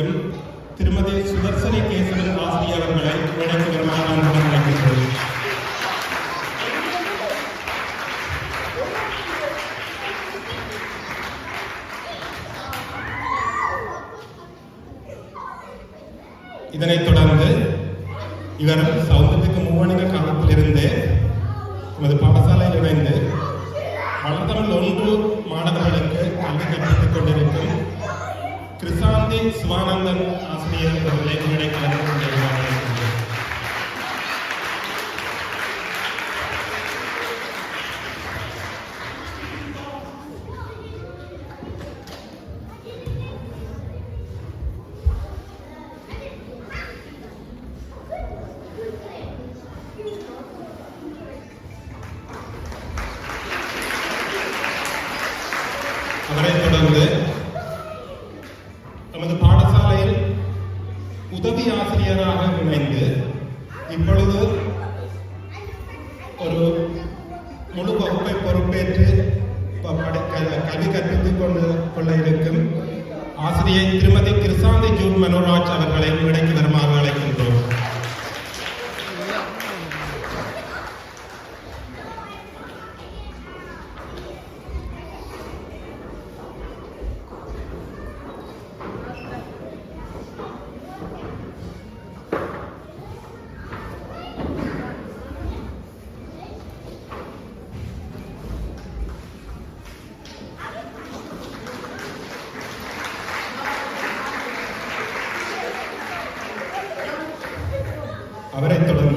வேண்டும் திருமதி சுதர்சனி கேசவன் ஆசிரியர் அவர்களை மேடைக்கு வருமாறு அன்புடன் இதனைத் தொடர்ந்து இவர் சௌந்தத்துக்கு மூவணிக காலத்திலிருந்து நமது பாடசாலையில் இணைந்து வளர்த்தமிழ் ஒன்று மாணவர்களுக்கு கல்வி கற்பித்துக் கொண்டிருக்கும் கிறிஸ்தான சிவானந்தன் ஆசிரியர் அவர்களை மேடை கலந்து கொண்டிருக்கிறார்கள் அவரை தொடர்ந்து நமது பாடசாலையில் உதவி ஆசிரியராக Averetto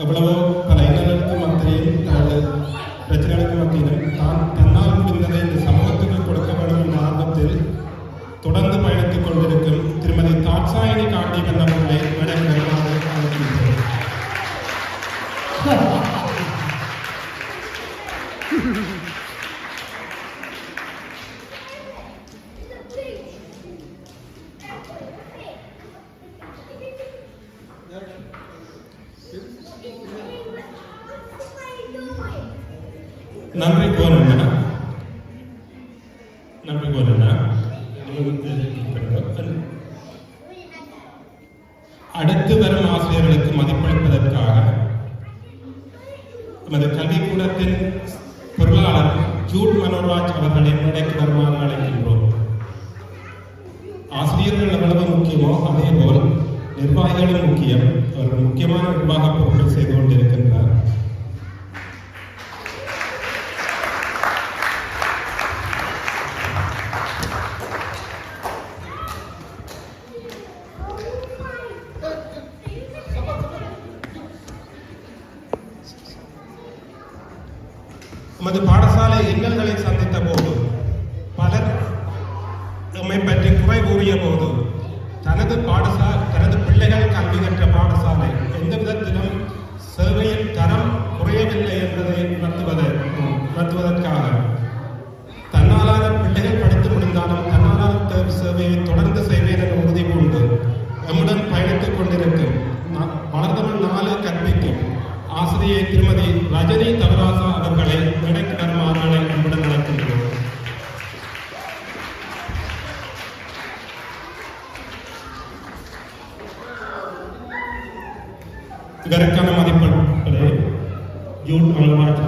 எவ்வளவோ பல இன்னல்களுக்கு மத்தியிலும் தனது பிரச்சனைகளுக்கு மத்தியிலும் தான் தன்னால் முடிந்ததை இந்த சமூகத்துக்கு கொடுக்கப்படும் என்ற ஆர்வத்தில் தொடர்ந்து பயணித்துக் கொண்டிருக்கும் திருமதி தாட்சாயினி காட்டி அவர்களை மேடைக்கு வருமாறு அழைக்கின்றோம் பொருளாளர் ஜூட் மனோராஜ் அவர்களை மேடைக்கு வருமாறு அழைக்கின்றோம் ஆசிரியர்கள் எவ்வளவு முக்கியமோ அதே போல் நிர்வாகிகளும் முக்கியம். அவர்கள் முக்கியமான நிர்வாக பொருட்கள் செய்து கொண்டிருக்கின்றனர். ரஜினி தவராசா அவர்களை கிடைக்கிற மாநாளை நம்முடன் நடத்துகிறோம். இதற்கான மதிப்பெண்களை ஜூன் அல்வாஜ்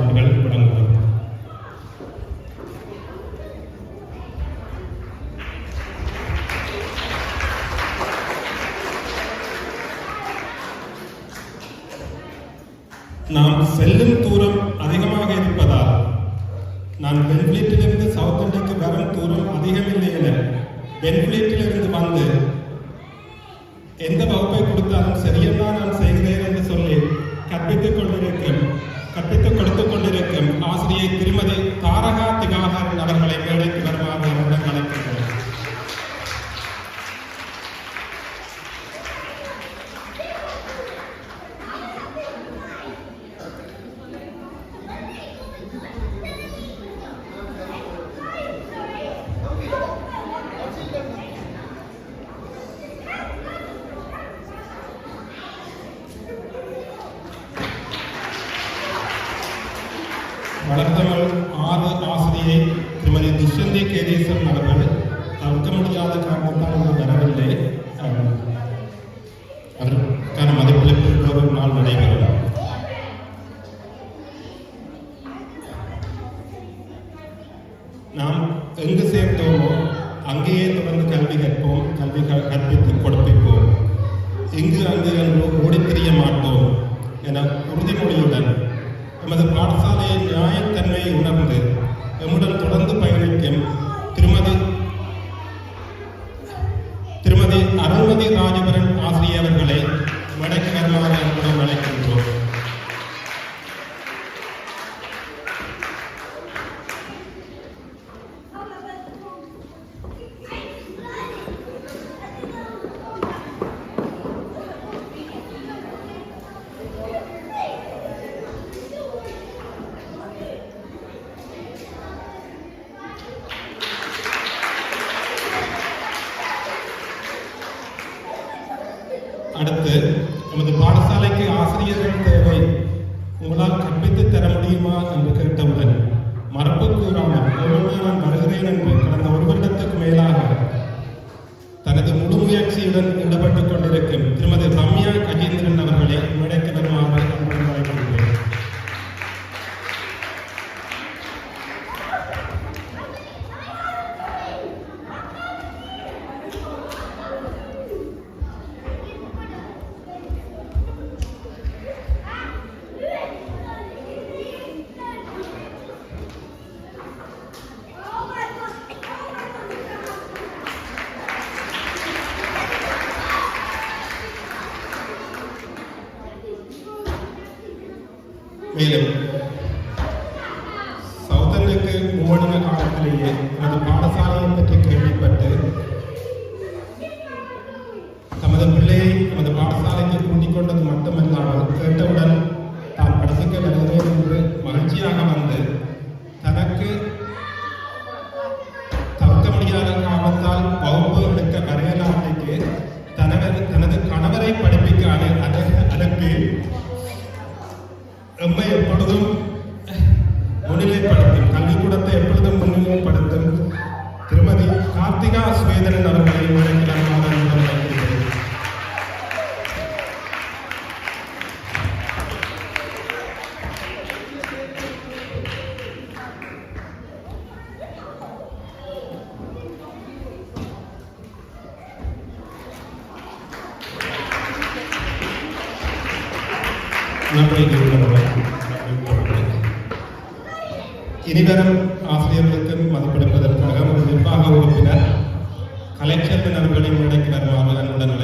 நாம் எங்கு சேர்ந்தோமோ அங்கேயே தொடர்ந்து கல்வி கற்போம் கல்வி க- கற்பித்து கொடுப்பிப்போம் எங்கு அங்கு என்று ஓடி தெரிய மாட்டோம் என உறுதிமொழியுடன் எமது பாடசாலையின் நியாயத்தன்மையை உணர்ந்து எம்முடன் தொடர்ந்து பயணிக்கும் திருமதி திருமதி அருள்மதி ராஜபரன் ஆசிரியர் அவர்களை வடக்கு வருமாறு அழைக்கின்றோம். அடுத்து நமது பாடசாலைக்கு ஆசிரியர்கள் தேவை. உங்களால் கற்பித்து தர முடியுமா என்று கேட்டவுடன் மரபு கூறாமல் நான் வருகிறேன் என்று கடந்த ஒரு வருடத்துக்கு மேலாக தனது முழு முயற்சியுடன் ஈடுபட்டுக் கொண்டிருக்கும் திருமதி ரம்யா கஜேந்திரன் அவர்களை மேடைக்கு மேலும் சௌதனுக்கு மூடின காலத்திலேயே தனது பாடசாலையை பற்றி கேள்விப்பட்டு தமது பிள்ளையை தமது பாடசாலைக்கு கூட்டிக் கொண்டது மட்டுமல்லாமல் கேட்டவுடன் தான் படித்துக்க வருகிறேன் என்று மகிழ்ச்சியாக வந்து a இனிவரும் ஆசிரியர்களுக்கு மதிப்பெடுப்பதற்காக ஒரு நிர்வாக உறுப்பினர் கலைச்செல்வன் அவர்களின் மேடைக்கு வருமாறு அன்புடன்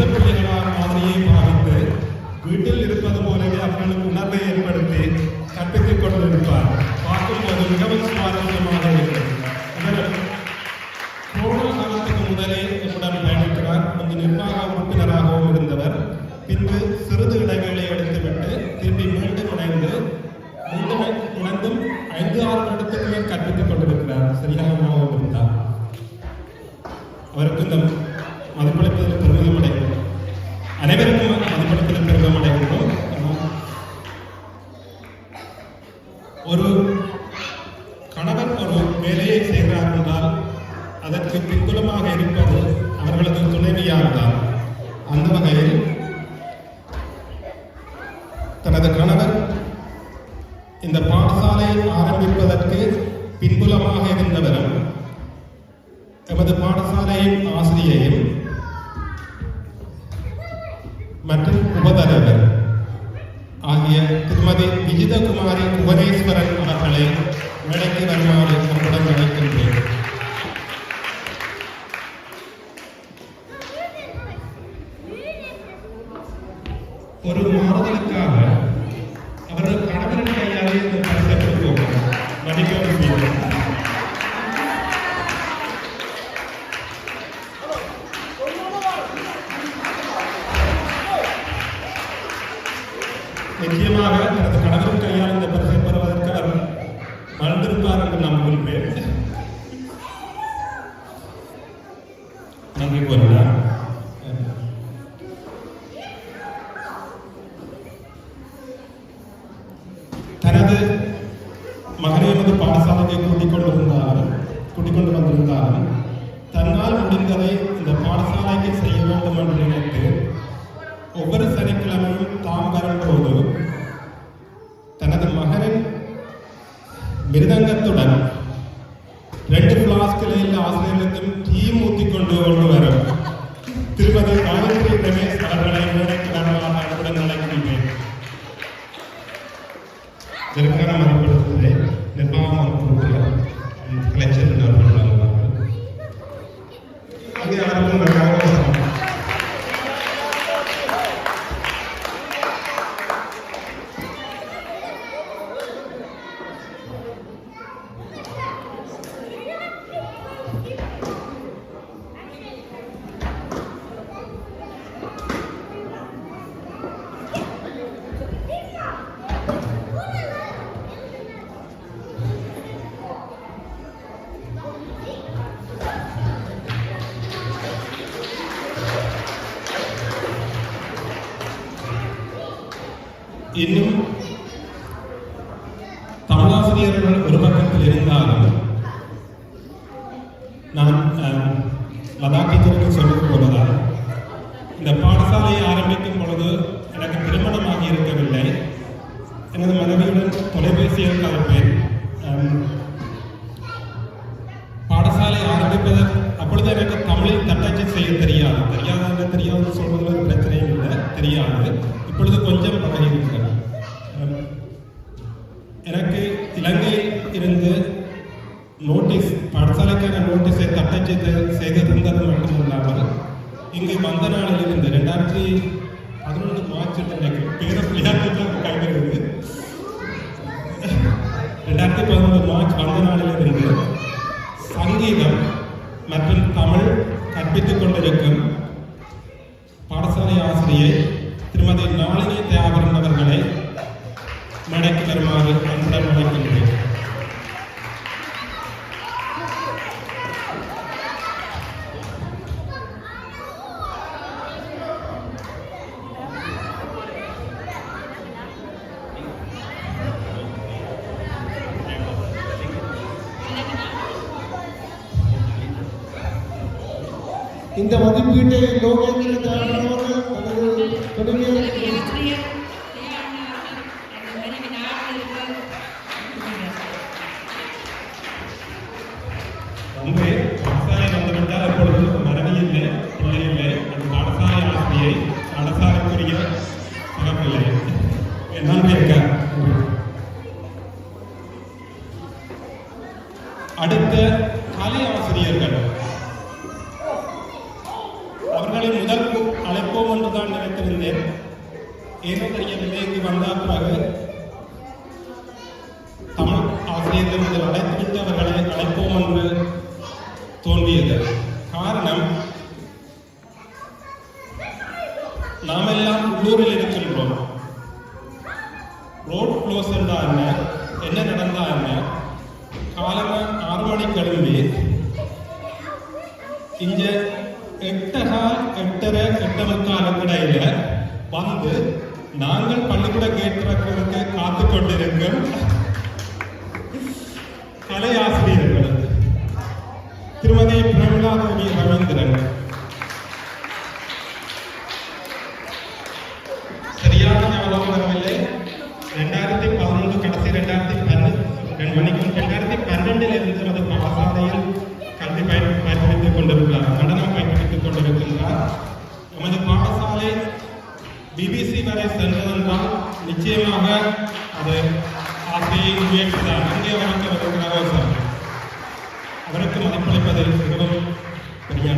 மூத்த பிள்ளைகளார் மாதிரியே பாவித்து வீட்டில் இருப்பது போலவே அவர்களுக்கு உணர்வை ஏற்படுத்தி கற்பித்துக் கொண்டிருப்பார். தனது கணவர் இந்த பாடசாலையை ஆரம்பிப்பதற்கு பின்புலமாக இருந்தவரும் எமது பாடசாலையின் ஆசிரியையும் மற்றும் உபதலைவர் ஆகிய திருமதி விஜிதகுமாரி புவனேஸ்வரன் அவர்களை மேடைக்கு வருமாறு அன்புடன் அழைக்கின்றேன் humble bed. Thank you for that. எனது மனைவியுடன் தொலைபேசியில் கலப்பேன் பாடசாலை ஆரம்பிப்பதற்கு அப்பொழுது எனக்கு தமிழில் தட்டச்சு செய்ய தெரியாது. தெரியாத தெரியாதுன்னு சொல்வதில் ஒரு பிரச்சனையும் இல்லை தெரியாது. இப்பொழுது கொஞ்சம் பழகியிருக்கிறேன் எனக்கு இலங்கையில் இருந்து நோட்டீஸ் பாடசாலைக்கான நோட்டீஸை தட்டச்சு செய்து தந்தது மட்டும் இல்லாமல் இங்கு வந்த நாளிலிருந்து ரெண்டாயிரத்தி இந்த மதிப்பீட்டை லோகத்தில் காரணமாக தொடங்கிய அவர்களை முதல் அழைப்போம் என்று தான் நினைத்திருந்தேன் ஏதோ தெரியவில்லை இங்கு வந்த பிறகு தமிழ் ஆசிரியர்கள் முதல் அழைத்துவிட்டு அவர்களை அழைப்போம் என்று தோன்றியது காரணம் நாமெல்லாம் உள்ளூரில் இருக்கின்றோம் ரோட் க்ளோஸ் என்றா என்ன என்ன நடந்தா என்ன காலமா ஆறு மணிக்கு எழும்பி இங்க எட்டகால் எட்டரை எட்ட வந்து நாங்கள் பள்ளிக்கூட கேட் திறக்கிறதுக்கு காத்து கொண்டிருக்கும் கலை ஆசிரியர்கள் திருமதி பிரமிளாதேவி ரவீந்திரன் சரியான ஞாபகம் வரவில்லை. ரெண்டாயிரத்தி பதினொன்று கடைசி ரெண்டாயிரத்தி பன்னெண்டு ரெண்டு மணிக்கு ரெண்டாயிரத்தி பன்னெண்டில் இருந்து அது பாடசாலையில் கல்வி பயன் பயன்படுத்திக் கொண்டிருக்கிறார். கொண்டிருக்கின்றார் நமது பாடசாலை பிபிசி வரை சென்றதென்றால் நிச்சயமாக அது ஆசையை முயற்சி அங்கே அவருக்கு வருகிறாரோ சார். அவருக்கு மதிப்பளிப்பதில் மிகவும் பெரிய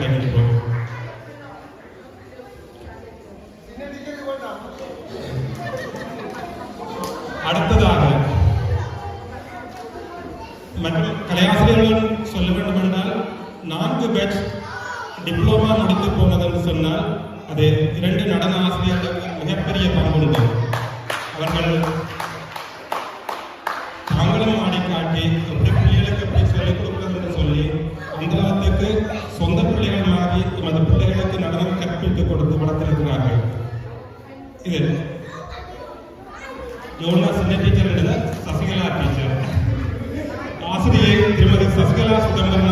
டிப்ளமா முடித்து சொன்னால் அது இரண்டு நடன ஆசிரியர்களுக்கு மிகப்பெரிய பங்குண்டு. அவர்கள் தாங்களும் ஆடி காட்டி எப்படி பிள்ளைகளுக்கு எப்படி சொல்லிக் கொடுக்கிறது என்று சொல்லி அந்த காலத்துக்கு சொந்த பிள்ளைகள் மாறி எமது பிள்ளைகளுக்கு நடனம் கற்பித்துக் கொடுத்து வளர்த்திருக்கிறார்கள். இது யோனா சின்ன டீச்சர் எழுத சசிகலா டீச்சர் ஆசிரியை திருமதி Sasikala Suthanthiran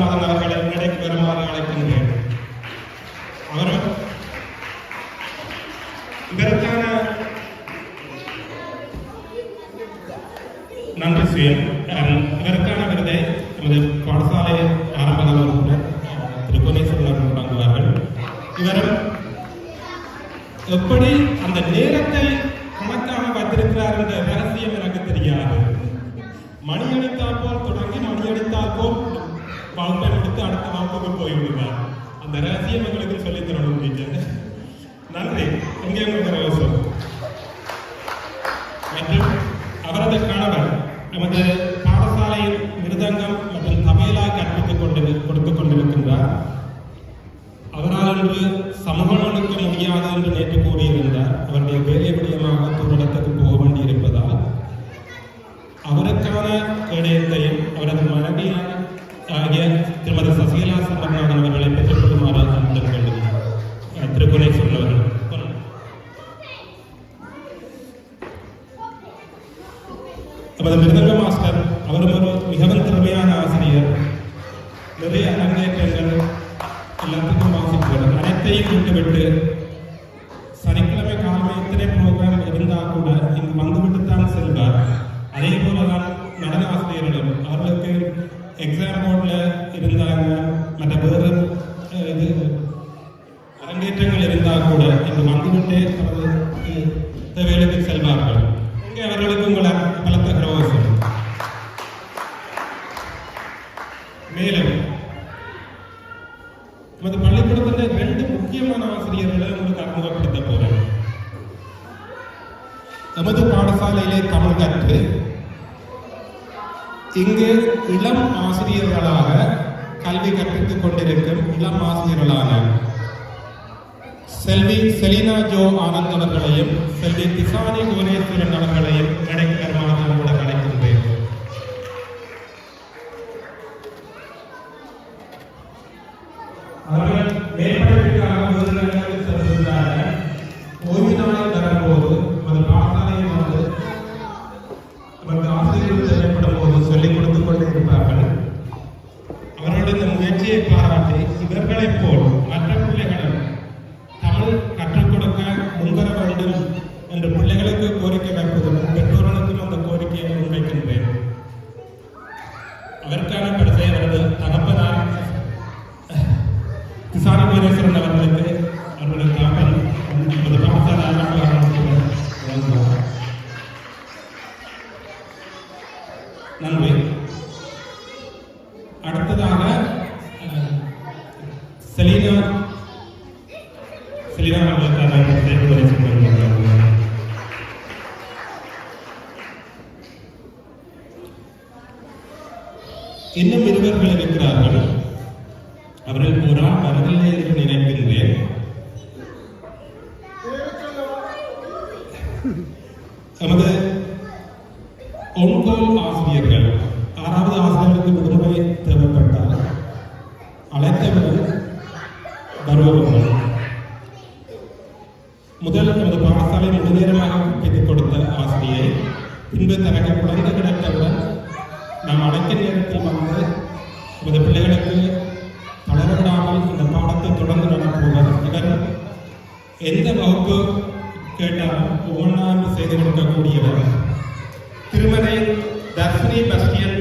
miembros de la அவர்கள் மேற்படிப்புக்காக முதலிடங்களுக்கு செல்கின்றார்கள் ஓய்வு நாளில் வரும்போது நமது பாடசாலையில் வந்து என்ன சிறப்பு இருக்கிறார்கள் அவர்கள் ஒரு ஆண் அருகிலே இருக்கும் நினைவு கடைசி பிள்ளைகளுக்கு தளர்விடாமல் இந்த பாடத்தை தொடர்ந்து நடத்துவார் இவர் எந்த வகுப்பு கேட்டாலும் ஒவ்வொன்றாக செய்து கொடுக்கக்கூடியவர். திருமலை தர்சினி பஸ்டியன்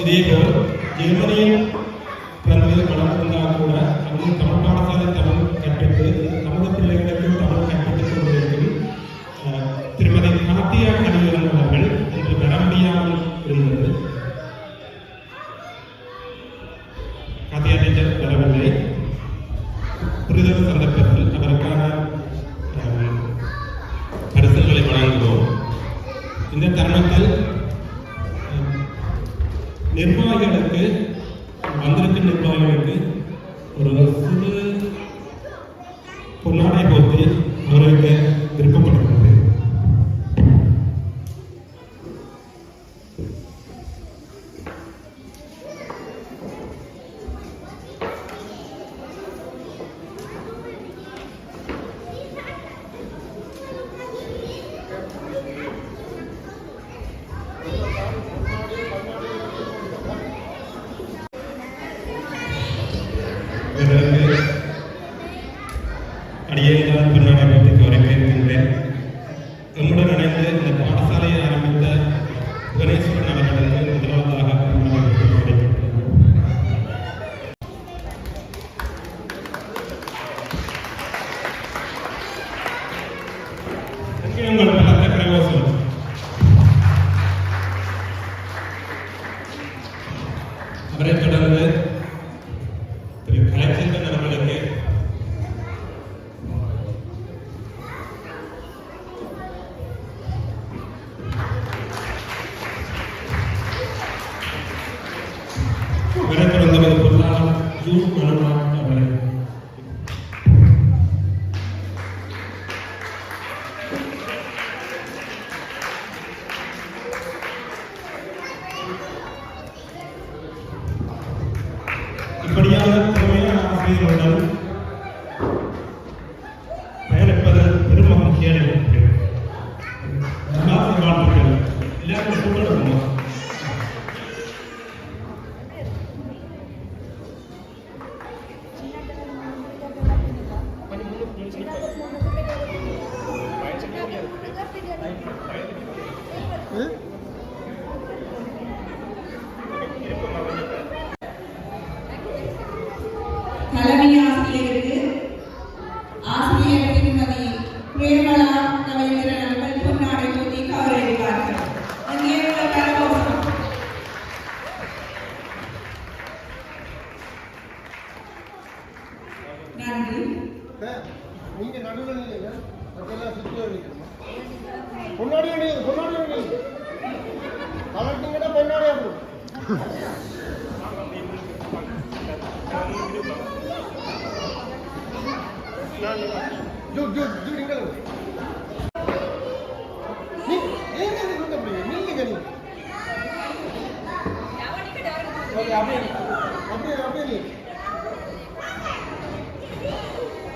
இதேபோல் ஜெர்மனியில் பிறந்தது மனம் இருந்தால் கூட தமிழ் தமிழ் பாடசாலை தமிழ் கற்பித்து நமது பிள்ளைகளுக்கும் தமிழ் கற்பித்துக் கொண்டிருக்கும் விடைபெறுகிறது பொருளாளர் ஜூன் மறுநாள் Hallelujah.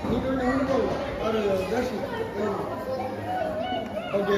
நீங்க வந்து இங்க போங்க